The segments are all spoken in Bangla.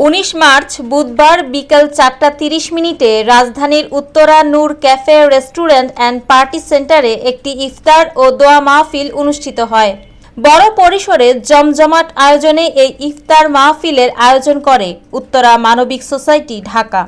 উনিশ মার্চ বুধবার বিকেল চারটা তিরিশ মিনিটে রাজধানীর Uttara Noor cafe, restaurant and party সেন্টারে একটি ইফতার ও দোয়া মাহফিল অনুষ্ঠিত হয়। বড় পরিসরে জমজমাট আয়োজনে এই ইফতার মাহফিলের আয়োজন করে উত্তরা মানবিক সোসাইটি, ঢাকা।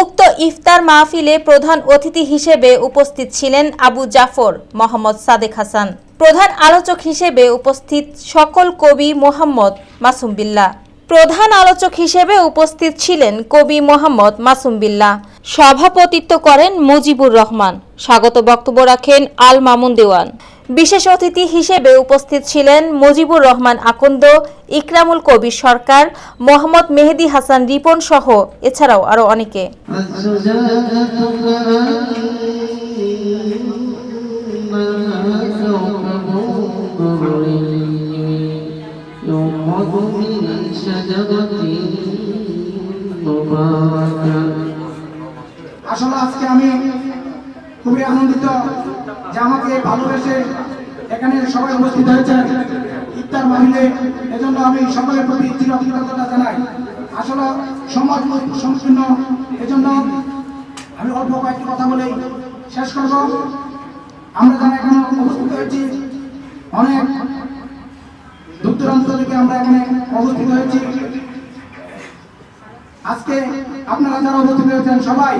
উক্ত ইফতার মাহফিলে প্রধান অতিথি হিসেবে উপস্থিত ছিলেন আবু জাফর মোহাম্মদ সাদেক হাসান। প্রধান আলোচক হিসেবে উপস্থিত সকল কবি মোহাম্মদ মাসুম বিল্লাহ। প্রধান আলোচক হিসেবে উপস্থিত ছিলেন কবি মোহাম্মদ মাসুম বিল্লাহ সভাপতিত্ব করেন মুজিবুর রহমান। স্বাগত বক্তব্য রাখেন আল মামুন দেওয়ান। বিশেষ অতিথি হিসেবে উপস্থিত ছিলেন মুজিবুর রহমান আকন্দ, ইকরামুল কবির সরকার, মোহাম্মদ মেহেদি হাসান রিপন সহ এছাড়াও আরও অনেকে। يوقظ من شجرة مباركة আসলে আজকে আমি খুবই আনন্দিত যে আমাকে ভালোবেসে এখানে সবাই উপস্থিত হয়েছেন ইফতার মাহিলে এজন্য আমি সকলের প্রতি চিরকৃতজ্ঞতা জানাই আসলে সমাজ সংকীর্ণ এজন্য আমি অল্প কয়েকটি কথা বলে শেষ করব আমরা যারা এখানে উপস্থিত হয়েছি অনেক এখানে হয়েছি। আজকে আপনারা যারা উপস্থিত হয়েছেন, সবাই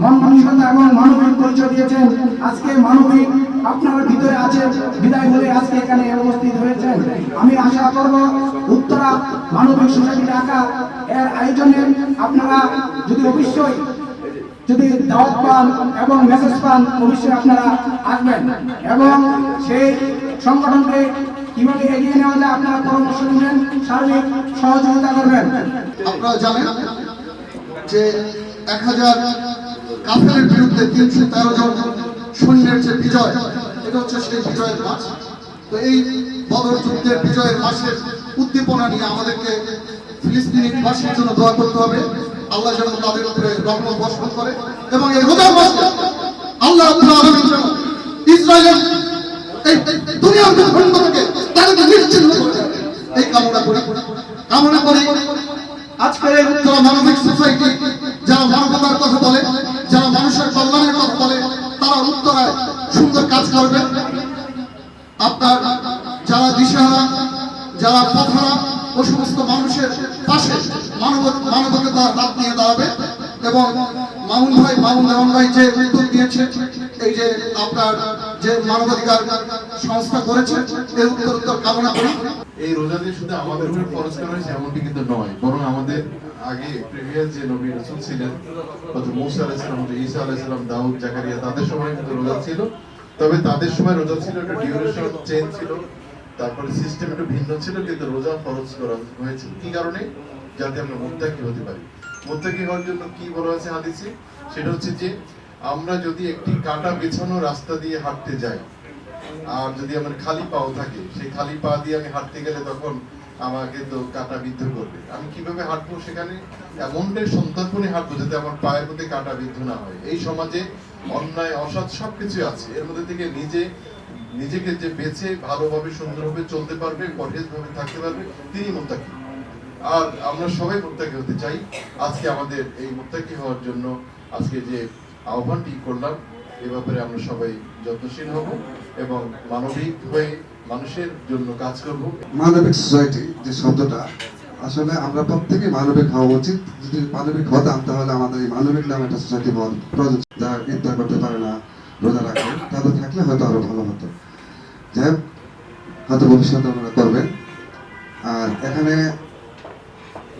মন মানসিকতা এবং মানবিক পরিচয় দিয়েছেন। আজকে মানবিক আপনার ভিতরে আছে বিদায় বলে আজকে এখানে উপস্থিত হয়েছেন। আমি আশা করব উত্তরা মানবিক সোসাইটি ঢাকা এর আয়োজনে আপনারা যদি অবশ্যই যদি দাওয়াত পান এবং মেসেজ পান, অবশ্যই আপনারা আসবেন। এবং সেই সংগঠনকে কীভাবে এগিয়ে নেওয়া যায় আপনারা পরামর্শ সার্বিক সহযোগিতা করবেন। আপনারা জানেন যে এক হাজার বিরুদ্ধে তিনশো তেরো জন সৈন্যের যে বিজয়, এটা হচ্ছে সেই বিজয়ের মাস তো এই বদর যুদ্ধের বিজয়ের মাসের উদ্দীপনা নিয়ে আমাদেরকে ফিলিস্তিনি বাসীর জন্য দোয়া করতে হবে। আল্লাহ যেন তাদের উপরে রহমত বর্ষণ করে এবং এই রোজার মাসে আল্লাহ ইসরায়েলের এই দুনিয়ার এই কামনা করি কামনা করি আজকের এই উত্তরা মানবিক সোসাইটি যারা মানবতার কথা বলে, যারা মানুষের কল্যাণের কথা বলে, তারা উত্তরায় সুন্দর কাজ করবে। আপনার যারা দিশেহারা, যারা পথহারা ও সমস্ত মানুষের পাশে মানব মানবতার হাত নিয়ে দাঁড়াবে এবং মামুন ভাই, মামুন রহমান ভাই যে উদ্যোগ নিয়েছে, এই যে আপনার যে মানবাধিকার সংস্থা করেছে উত্তর উত্তর কামনা করি। এই শুধু আমাদের উপরে করা হয়েছে এমনটি কিন্তু নয়, বরং আমাদের আগে প্রিভিয়াস যে নবী রাসূল ছিলেন হয়তো মুসা আলাইহিস সালাম হয়তো ঈসা আলাইহিস সালাম, দাউদ, জাকারিয়া, তাদের সময় কিন্তু রোজা ছিল। তবে তাদের সময় রোজা ছিল, একটা ডিউরেশন চেঞ্জ ছিল, তারপরে সিস্টেম একটু ভিন্ন ছিল, কিন্তু রোজা ফরজ করা হয়েছিল কি কারণে? যাতে আমরা মুত্তাকি হতে পারি। মুত্তাকি হওয়ার জন্য কি বলা হয়েছে হাদিসে? সেটা হচ্ছে যে, আমরা যদি একটি কাটা বেছানো রাস্তা দিয়ে হাঁটতে যাই আর যদি আমার খালি পাও থাকে, সেই খালি পা দিয়ে আমি হাঁটতে গেলে তখন আমাকে তো কাটা বিদ্ধ করবে। আমি কীভাবে হাঁটবো সেখানে? এমনটাই সন্তর্পণে হাঁটবো যাতে আমার পায়ের মধ্যে কাটা বিদ্ধ না হয়। এই সমাজে অন্যায়, অসৎ সবকিছু আছে। এর মধ্যে থেকে নিজে, নিজেকে যে বেছে, ভালোভাবে, সুন্দরভাবে চলতে পারবে পরহেজ ভাবে থাকতে পারবে তিনি মোত্তাকি। আর আমরা সবাই মোত্তাকি হতে চাই। আজকে আমাদের এই মোত্তাকি হওয়ার জন্য আজকে যে আহ্বানটি করলাম এ ব্যাপারে আমরা সবাই যত্নশীল হব এবং মানবিক হয়ে মানুষের জন্য কাজ করব। মানবিক সোসাইটি যে শব্দটা আসলে আমরা প্রত্যেকে মানবিক হওয়া উচিত। যদি মানবিক হতাম তাহলে আমাদের এই মানবিক নামে একটা সোসাইটি হওয়ার প্রয়োজন যারা ইফতার করতে পারে না রোজা রাখে তাদের থাকলে হয়তো আরও ভালো হতো। যাই হোক, হয়তো ভবিষ্যতে ওনারা করবেন। আর এখানে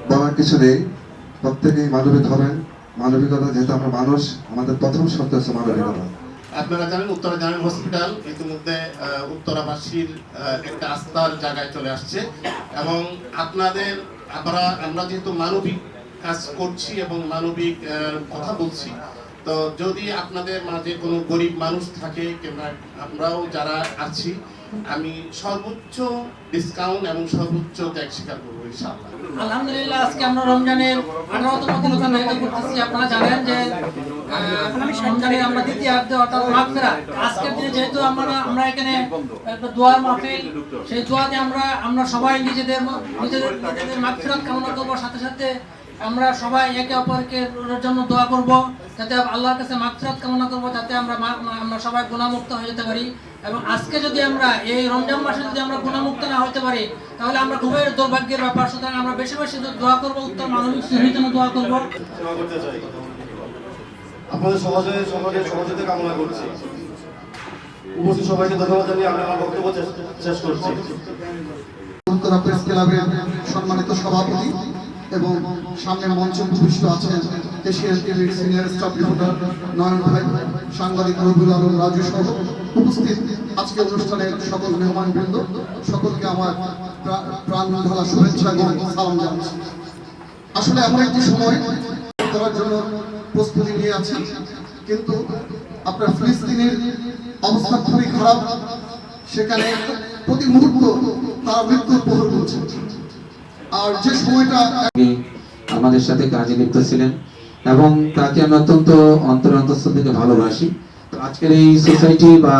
বলার কিছু নেই। প্রত্যেকেই মানবিক হবেন। মানবিকতা, যেহেতু আমরা মানুষ, আমাদের প্রথম শর্ত হচ্ছে মানবিকতা। আপনারা জানেন, উত্তরা জেনারেল হসপিটাল ইতিমধ্যে উত্তরাবাসীর একটা আস্থার জায়গায় চলে আসছে। এবং আপনাদের আমরা আমরা যেহেতু মানবিক কাজ করছি এবং মানবিক কথা বলছি, তো যদি আপনাদের মাঝে কোনো গরিব মানুষ থাকে, কিংবা আমরাও যারা আছি আমি সর্বোচ্চ ডিসকাউন্ট এবং সর্বোচ্চ ত্যাগ স্বীকার করব, ইনশাআল্লাহ। আলহামদুলিল্লাহ, আজকে আমরা রমজানের আঠারোতম দিন করতেছি। আপনারা জানেন যে রমজানের আমরা দ্বিতীয়ার্ধে অর্থাৎ মাগফিরাত। আজকের দিনে যেহেতু আমরা আমরা এখানে একটা দোয়ার মাহফিল, সেই দোয়াতে আমরা আমরা সবাই নিজেদের নিজেদের নিজেদের মাগফিরাত কামনা করব। সাথে সাথে আমরা সবাই একে অপরকে জন্য দোয়া করব যাতে আল্লাহর কাছে মাগফিরাত কামনা করব যাতে আমরা আমরা সবাই গুণামুক্ত হয়ে যেতে পারি। এবং আজকে যদি আমরা এই রমজান মাসে যদি আমরা গুণামুক্ত না হতে পারি তাহলে আমরা খুবই দুর্ভাগ্যের ব্যাপার। সুতরাং আমরা বেশি বেশি দোয়া করব উত্তর মানবিক শ্রেণির জন্য দোয়া করব। সেবা করতে আপনাদের সমাজে সমাজের সহযোগিতা কামনা করছি। উপস্থিত সবাইকে ধন্যবাদ জানিয়ে আমি আমার বক্তব্য শেষ- শেষ করছি। প্রেস ক্লাবের সম্মানিত সভাপতি এবং সামনে মঞ্চে উপবিষ্ট আছেন এশিয়ান টিভির সিনিয়র স্টাফ রিপোর্টার নয়ন ভাই, সাংবাদিক রবিউল আলম, রাজু সহ উপস্থিত আজকে অনুষ্ঠানের সকল মেহমানবৃন্দ, সকলকে আমার প্রাণ ঢালা শুভেচ্ছা এবং সালাম জানাচ্ছি। আসলে এমন একটি সময় করার জন্য প্রস্তুতি নিয়ে আছি, কিন্তু আপনার ফিলিস্তিনের অবস্থা খুবই খারাপ। সেখানে প্রতি মুহূর্ত তারা মৃত্যুর প্রহর করছে। আর যে সময়টা আমাদের সাথে কাজে লিপ্ত ছিলেন এবং তাকে আমি অত্যন্ত অন্তর অন্তঃস্থল থেকে ভালোবাসি। তো আজকের এই সোসাইটি বা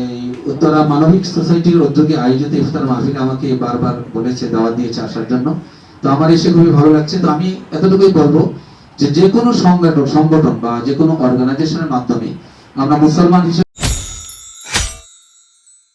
এই উত্তরা মানবিক সোসাইটির উদ্যোগে আয়োজিত ইফতার মাহফিল আমাকে বারবার বলেছে, দাওয়াত দিয়েছে আসার জন্য। তো আমার এসে খুবই ভালো লাগছে। তো আমি এতটুকুই বলব যে যে কোনো সংগঠন সংগঠন বা যে কোনো অর্গানাইজেশনের মাধ্যমে আমরা মুসলমান হিসেবে